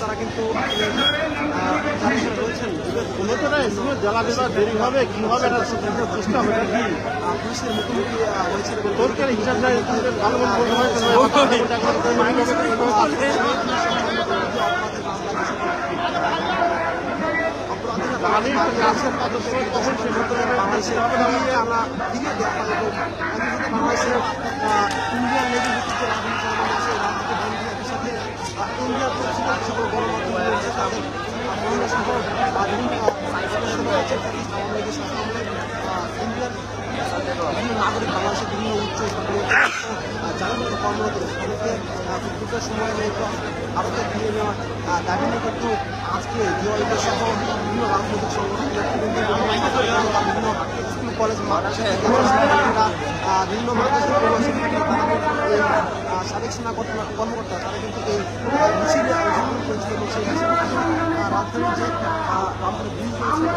তারা কিন্তু জ্বালা দেওয়া দেরি হবে কি হবে এটা চেষ্টা হবে কি পুলিশের মুখোমুখি হিসাব ভালো পানির মধ্যে বাংলাদেশের ফিরিয়ে আনা ফিরিয়ে এবং বাংলাদেশের ইন্ডিয়ান নেভি ভিত্তিক সকল তাদের আহ, সদস্য রয়েছে আওয়ামী লীগের শাসন আমলে আহ, ইন্ডিয়ার বিভিন্ন নাগরিক বাংলাদেশের বিভিন্ন উচ্চ যারা কিন্তু কর্মরত রয়েছে তাদেরকে আহ, সময় একটু ভারতে ফিরিয়ে নেওয়ার দাবি নিয়ে কিন্তু আজকে জিওয়াইদের সহ বিভিন্ন রাজনৈতিক সংগঠন বিভিন্ন স্কুল কলেজ মাদ্রাসা বিভিন্ন মাদ্রাসা সাবেক সেনা কর্ম- কর্মকর্তা তারা কিন্তু এই মিছিলে অংশগ্রহণ করেছিল এবং সেই রাজধানীর যে রামপুরে ব্রিজ রয়েছে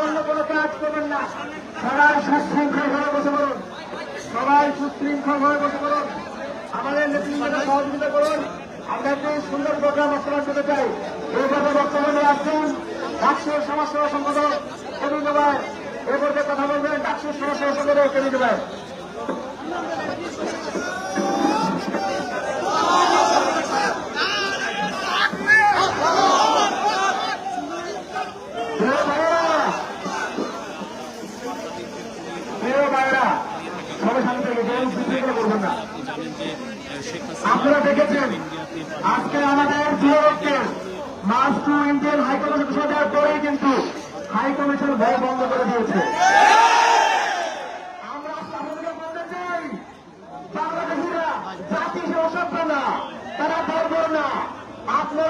অন্য কোনো কাজ করবেন না সবাই সুশৃঙ্খল ভাবে বসে পড়ুন সবাই সুশৃঙ্খল বসে পড়ুন আমাদের নেতৃবৃন্দকে সহযোগিতা করুন আমরা সুন্দর প্রোগ্রাম বাস্তবায়ন করতে চাই এই কথা বক্তব্য নিয়ে আসছেন ডাকসুর সমাজসেবা সম্পাদক কবি ভাই এ পর্যায়ে কথা বলবেন ডাকসুর সমাজসেবা আপনারা দেখেছেন, আজকে আমাদের মার্চ টু ইন্ডিয়ান হাইকমিশন ঘোষণা দেওয়ার পরেই কিন্তু হাইকমিশন ভয় বন্ধ করে দিয়েছে আমরা আপনাদেরকে বলতে চাই বাংলাদেশিরা জাতি সে অসভ্য না তারা বর্বর না আপনারা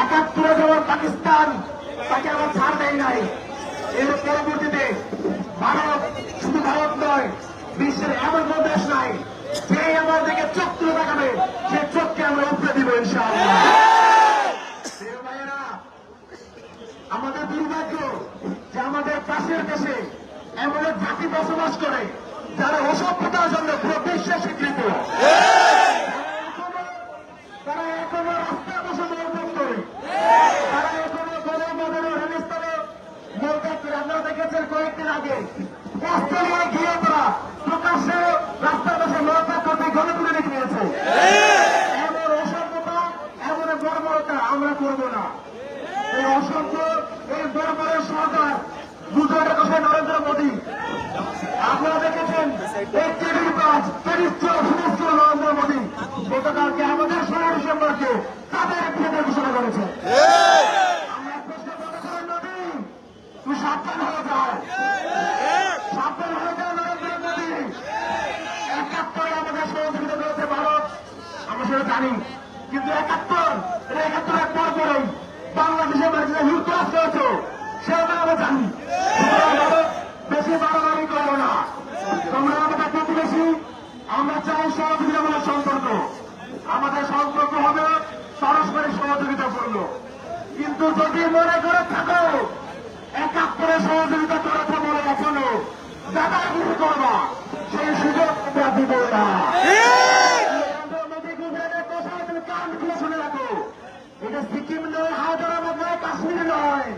একাত্তরে যেমন পাকিস্তান, তাকে আমার ছাড় দেয় নাই। এর পরবর্তীতে ভারত শুধু ভারত নয়, বিশ্বের এমন কোন দেশ নাই যে আমার দিকে চোখ তুলে দেখাবে সে চোখকে আমরা উপরে দিব ইনশাআল্লাহ। আমাদের দুর্ভাগ্য যে আমাদের পাশের দেশে এমন জাতি বসবাস করে, যারা অসভ্যতার জন্য পুরো বিশ্বে স্বীকৃত। আগে। অস্ট্রেলিয়ায় গিয়ে তারা প্রকাশ্যে রাস্তার পাশে গণে তুলে এমন অসভ্যতা, এমন বর্বরতা আমরা করব না। এই অসভ্য এই সরকার গুজরাটের কথা নরেন্দ্র মোদী। আপনারা দেখেছেন, এই নরেন্দ্র মোদী গতকালকে আমাদের ষোলো ডিসেম্বরকে তাদের ঘোষণা করেছে আমরা প্রশ্ন করতে পারি, মোদী, তুই সাবধান হয়ে যাও সাবধান হয়ে যাও নরেন্দ্র মোদী একাত্তরে আমাদের সহযোগিতা করেছে ভারত আমরা সেটা জানি কিন্তু একাত্তর এটা একাত্তরের পর পরেই বাংলাদেশের মাঝে যুক্তরাষ্ট্র হয়েছে সেটা আমরা জানি সুতরাং ভারত বেশি বাড়াবাড়ি করব না তোমরা আমাদের প্রতিবেশী আমরা চাই সহযোগিতামূলক সম্পর্ক আমাদের সম্পর্ক হবে পারস্পরিক সহযোগিতাপূর্ণ কিন্তু যদি মনে করে থাকো একাত্তরে সহযোগিতা করেছে বলে এখনও দাদাগিরি করবা, সেই সুযোগ তোমরা দিব না। এটা সিকিম নয়, হায়দ্রাবাদ নয়, কাশ্মীর নয়।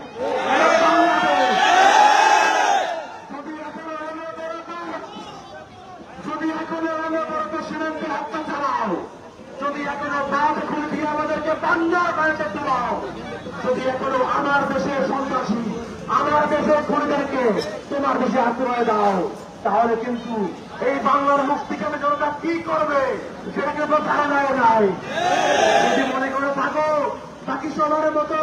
যদি এখনও অনবরত সীমান্তে হত্যা চালাও যদি এখনও বাদ খুলে দিয়ে আমাদেরকে বান্যার বাড়িতে তোলাও যদি এখনও আমার দেশের সন্ত্রাসী আমার দেশের খুনিদেরকে তোমার দেশে আশ্রয় দাও তাহলে কিন্তু এই বাংলার মুক্তিকামী জনতা কি করবে সেটা কিন্তু ধারণায় নাই। যদি মনে করে থাকো বাকি সবার মতো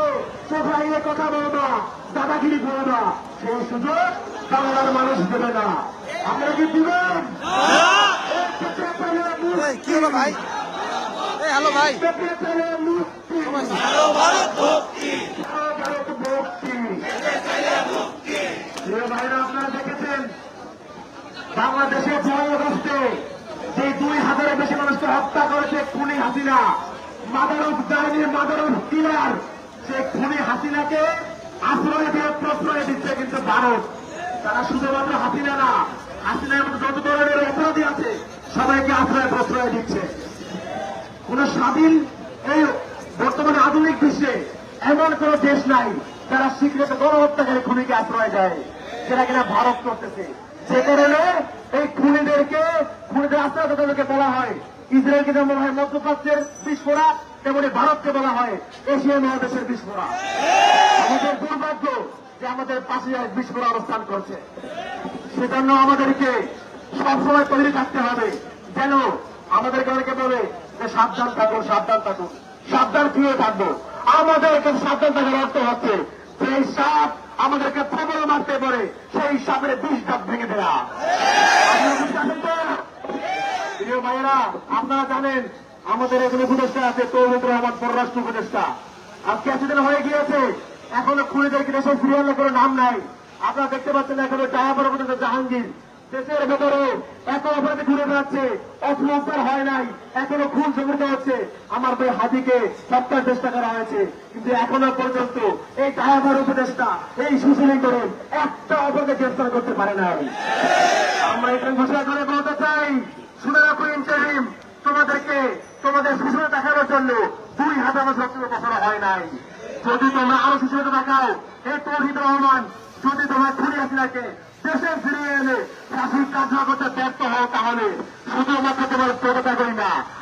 সোফাইয়ে কথা বলবা দাদাগিরি করবা সেই সুযোগ বাংলার মানুষ দেবে না। আপনারা কি দিবেন ভাই? হ্যালো ভাই পেটে পেলে মুক্তি। হ্যালো ভারত ভক্তি সারা ভারত মুক্তি। প্রিয় ভাইরা আপনারা দেখেছেন বাংলাদেশে জয় অগস্টে যে দুই হাজারের বেশি মানুষকে হত্যা করেছে খুনি হাসিনা মাদারুফ জাহানির মাদারুফ কিলার সে খুনি হাসিনাকে আশ্রয় দিয়ে প্রশ্রয় দিচ্ছে কিন্তু ভারত তারা শুধুমাত্র হাসিনা না হাসিনার মধ্যে যত ধরনের অপরাধী আছে সবাইকে আশ্রয় প্রশ্রয় দিচ্ছে কোন স্বাধীন এই বর্তমানে আধুনিক বিশ্বে এমন কোন দেশ নাই যারা স্বীকৃত গণহত্যাকারী খুনিকে আশ্রয় দেয় সেটা কিনা ভারত করতেছে। যে কারণে এই খুনিদেরকে, খুনিদের আশ্রয় তাদেরকে বলা হয়, ইসরায়েলকে যেমন হয় মধ্যপ্রাচ্যের বিস্ফোরা, তেমনি ভারতকে বলা হয় এশিয়া মহাদেশের বিস্ফোরা। আমাদের দুর্ভাগ্য যে আমাদের পাশে এক বিস্ফোরা অবস্থান করছে। সেজন্য আমাদেরকে সবসময় তৈরি থাকতে হবে। যেন আমাদেরকে অনেকে বলে যে সাবধান থাকুন সাবধান থাকুন। সাবধান কিয়ে থাকব। আমাদেরকে সাবধান থাকার অর্থ হচ্ছে সেই সাপ আমাদেরকে প্রবল মারতে পারে, সেই সাপের বিষ দাঁত ভেঙে দেওয়া ভাইয়েরা, আপনারা জানেন, আমাদের এখানে উপদেষ্টা আছে তৌহিদ রহমান, পররাষ্ট্র উপদেষ্টা। আজকে এতদিন হয়ে গিয়েছে, এখনও খুনিদেরকে দেশে ফিরিয়ে আনলে কোনো নাম নাই। আপনারা দেখতে পাচ্ছেন এখনও ডায়াবার উপদেষ্টা জাহাঙ্গীর। দেশের ভেতরে এত অপরাধে ঘুরে বেড়াচ্ছে অপরাধ হয় নাই, এখনও খুন সংগঠিত হচ্ছে। আমার ভাই হাতিকে হত্যার চেষ্টা করা হয়েছে, কিন্তু এখনও পর্যন্ত এই ডায়াবার উপদেষ্টা, এই সুশীলীকরণ একটা অপরাধে গ্রেফতার করতে পারে নাই। আমরা এখানে ঘোষণা করে বলতে চাই, শুনে রাখো ইন্টারিম, তোমাদেরকে, তোমাদের সুশীল দেখানোর জন্য দুই হাজার বছর বছর হয় নাই। যদি তোমরা আরও সুশীল দেখাও এই তৌহিদ রহমান, যদি তোমার খুনি হাসিনাকে দেশে ফিরিয়ে এনে ফাঁসির কাজ করতে ব্যর্থ হও তাহলে। শুধুমাত্র তোমার প্রবতা করি না।